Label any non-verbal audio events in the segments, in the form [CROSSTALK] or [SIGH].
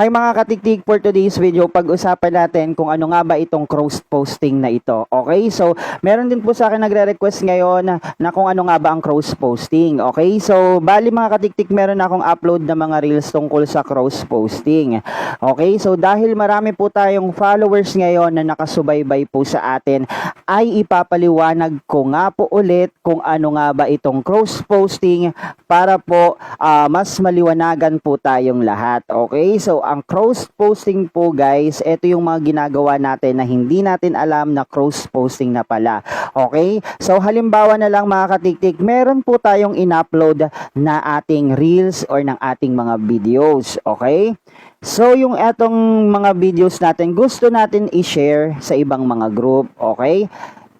Hi mga katiktik, for today's video, pag-usapan natin kung ano nga ba itong cross posting na ito. Okay, so meron din po sa akin nagre-request ngayon na, na kung ano nga ba ang cross posting. Okay, so bali mga katiktik, meron na akong upload na mga reels tungkol sa cross posting. Okay, so dahil marami po tayong followers ngayon na nakasubaybay po sa atin, ay ipapaliwanag ko nga po ulit kung ano nga ba itong cross posting para po ah, mas maliwanagan po tayong lahat. Okay, so ang cross posting po guys, ito yung mga ginagawa natin na hindi natin alam na cross posting na pala. Okay, so halimbawa na lang mga katiktik, meron po tayong in-upload na ating reels or ng ating mga videos. Okay, So, yung etong mga videos natin, gusto natin i-share sa ibang mga group, okay?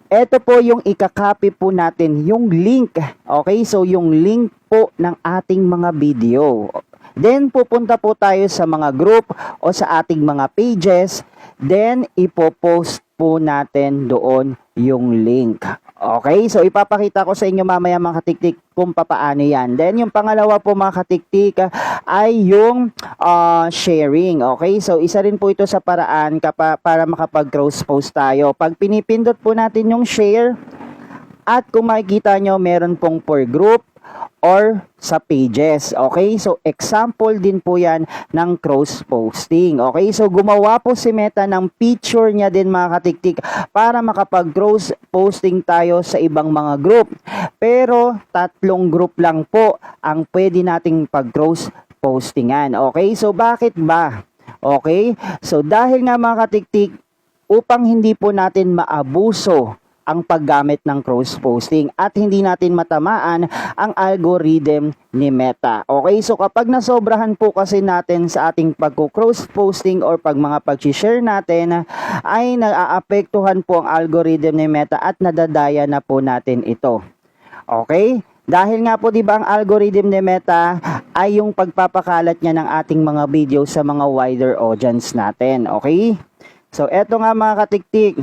Ito po yung ikakopy po natin, yung link, okay? So, yung link po ng ating mga video. Then, pupunta po tayo sa mga group o sa ating mga pages. Then, ipopost po natin doon yung link. Okay, so ipapakita ko sa inyo mamaya mga katiktik kung papaano yan. Then yung pangalawa po mga katiktik ay yung ah, sharing. Okay, so isa rin po ito sa paraan kapa, para makapag-cross post tayo. Pag pinipindot po natin yung share at kung makikita nyo meron pong per group or sa pages. Okay? So, example din po yan ng cross posting. Okay? So, gumawa po si Meta ng picture niya din mga katiktik para makapag-cross posting tayo sa ibang mga group. Pero, tatlong group lang po ang pwede nating pag-cross postingan. Okay? So, bakit ba? Okay? So, dahil nga mga katiktik, upang hindi po natin maabuso ang paggamit ng cross posting at hindi natin matamaan ang algorithm ni Meta. Okay, so kapag nasobrahan po kasi natin sa ating pagko-cross posting or pag mga pag-share natin ay naaapektuhan po ang algorithm ni Meta at nadadaya na po natin ito. Okay? Dahil nga po 'di ba ang algorithm ni Meta ay yung pagpapakalat niya ng ating mga video sa mga wider audience natin. Okay? So eto nga mga katiktik,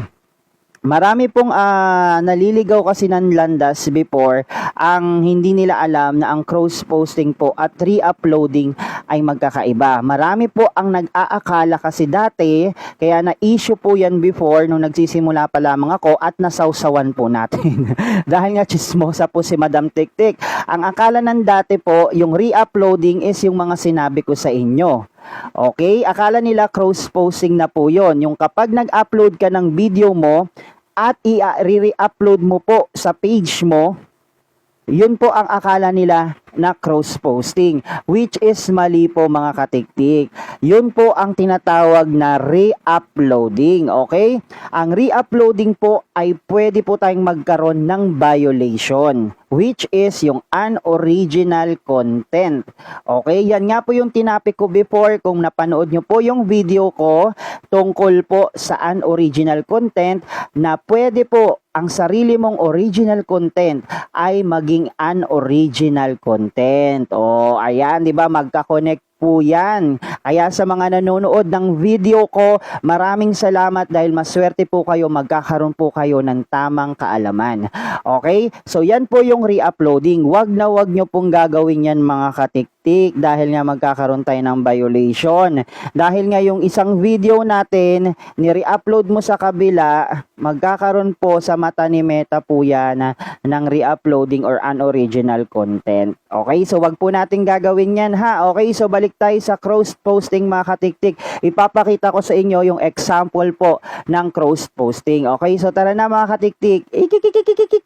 Marami pong ah, naliligaw kasi ng landas before ang hindi nila alam na ang cross posting po at re-uploading ay magkakaiba. Marami po ang nag-aakala kasi dati kaya na issue po yan before nung nagsisimula pa lamang ako at nasawsawan po natin. [LAUGHS] Dahil nga chismosa po si Madam Tiktik. Ang akala ng dati po yung re-uploading is yung mga sinabi ko sa inyo. Okay? Akala nila cross posting na po yon. Yung kapag nag-upload ka ng video mo at i-re-upload mo po sa page mo, yun po ang akala nila na cross posting which is mali po mga katiktik. Yun po ang tinatawag na re-uploading, okay? Ang re-uploading po ay pwede po tayong magkaroon ng violation which is yung unoriginal content. Okay, yan nga po yung tinapik ko before kung napanood nyo po yung video ko tungkol po sa unoriginal content na pwede po ang sarili mong original content ay maging unoriginal content. O, ayan, di ba, magka-connect po yan. Kaya sa mga nanonood ng video ko, maraming salamat dahil maswerte po kayo, magkakaroon po kayo ng tamang kaalaman. Okay? So yan po yung re-uploading. Wag na wag nyo pong gagawin yan mga katiktik dahil nga magkakaroon tayo ng violation. Dahil nga yung isang video natin, ni-re-upload mo sa kabila, magkakaroon po sa mata ni Meta po yan ng re-uploading or unoriginal content. Okay? So wag po natin gagawin yan ha. Okay? So balik tayo sa cross posting mga katiktik. Ipapakita ko sa inyo yung example po ng cross posting. Okay? So tara na mga katiktik. Ikikikikikikik.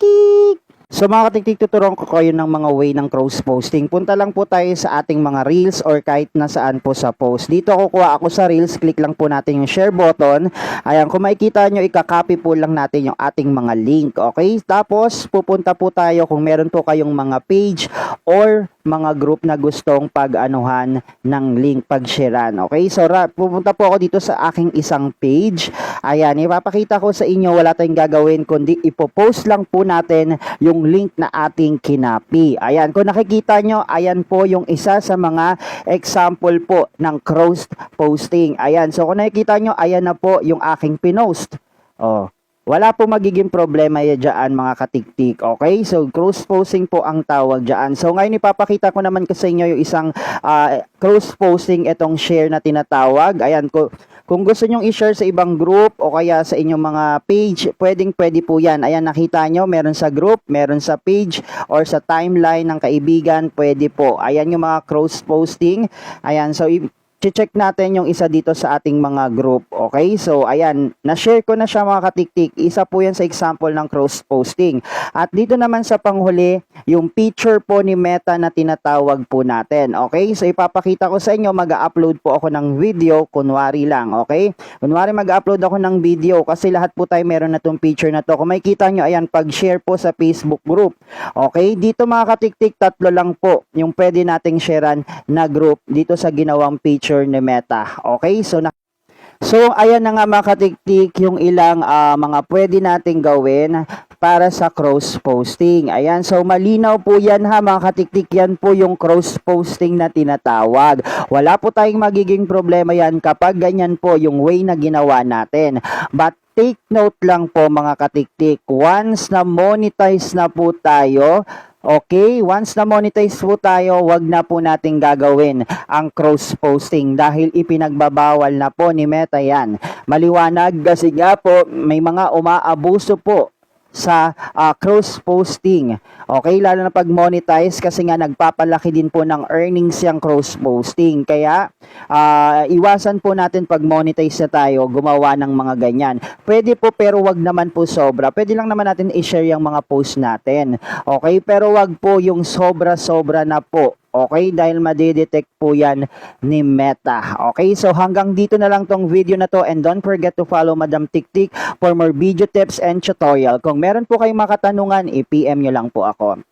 So mga katiktik, tuturuan ko kayo ng mga way ng cross posting. Punta lang po tayo sa ating mga reels or kahit nasaan po sa post. Dito kukuha ako sa reels, click lang po natin yung share button. Ayan, kung makikita nyo, ikakopy po lang natin yung ating mga link. Okay? Tapos, pupunta po tayo kung meron po kayong mga page or mga group na gustong pag-anuhan ng link pag-sharean. Okay? So, ra- pupunta po ako dito sa aking isang page. Ayan, ipapakita ko sa inyo, wala tayong gagawin kundi ipopost lang po natin yung link na ating kinapi. Ayan, kung nakikita nyo, ayan po yung isa sa mga example po ng cross posting. Ayan, so kung nakikita nyo, ayan na po yung aking pinost. Oh, wala po magiging problema ya dyan mga katiktik. Okay? So, cross posting po ang tawag dyan. So, ngayon ipapakita ko naman kasi inyo yung isang ah, cross posting itong share na tinatawag. Ayan, ko, kung gusto nyong i-share sa ibang group o kaya sa inyong mga page, pwedeng pwede po yan. Ayan, nakita nyo, meron sa group, meron sa page, or sa timeline ng kaibigan, pwede po. Ayan yung mga cross posting. Ayan, so check natin yung isa dito sa ating mga group. Okay? So, ayan, na-share ko na siya mga katiktik. Isa po yan sa example ng cross posting. At dito naman sa panghuli, yung picture po ni Meta na tinatawag po natin. Okay? So, ipapakita ko sa inyo, mag-upload po ako ng video, kunwari lang. Okay? Kunwari mag-upload ako ng video kasi lahat po tayo meron na tong picture na to. Kung makikita nyo, ayan, pag-share po sa Facebook group. Okay? Dito mga katiktik, tatlo lang po yung pwede nating sharean na group dito sa ginawang picture ni Meta. Okay? So, na So, ayan na nga mga katiktik yung ilang ah, mga pwede nating gawin para sa cross posting. Ayan, so malinaw po yan ha mga katiktik, yan po yung cross posting na tinatawag. Wala po tayong magiging problema yan kapag ganyan po yung way na ginawa natin. But take note lang po mga katiktik, once na monetize na po tayo, Okay, once na monetize po tayo, wag na po nating gagawin ang cross posting dahil ipinagbabawal na po ni Meta yan. Maliwanag kasi nga po may mga umaabuso po sa ah, cross posting. Okay, lalo na pag monetize kasi nga nagpapalaki din po ng earnings yung cross posting. Kaya ah, iwasan po natin pag monetize na tayo gumawa ng mga ganyan. Pwede po pero wag naman po sobra. Pwede lang naman natin i-share yung mga post natin. Okay, pero wag po yung sobra-sobra na po. Okay, dahil madidetect po yan ni Meta. Okay, so hanggang dito na lang tong video na to and don't forget to follow Madam Tiktik for more video tips and tutorial. Kung meron po kayong makatanungan, i-PM nyo lang po ako.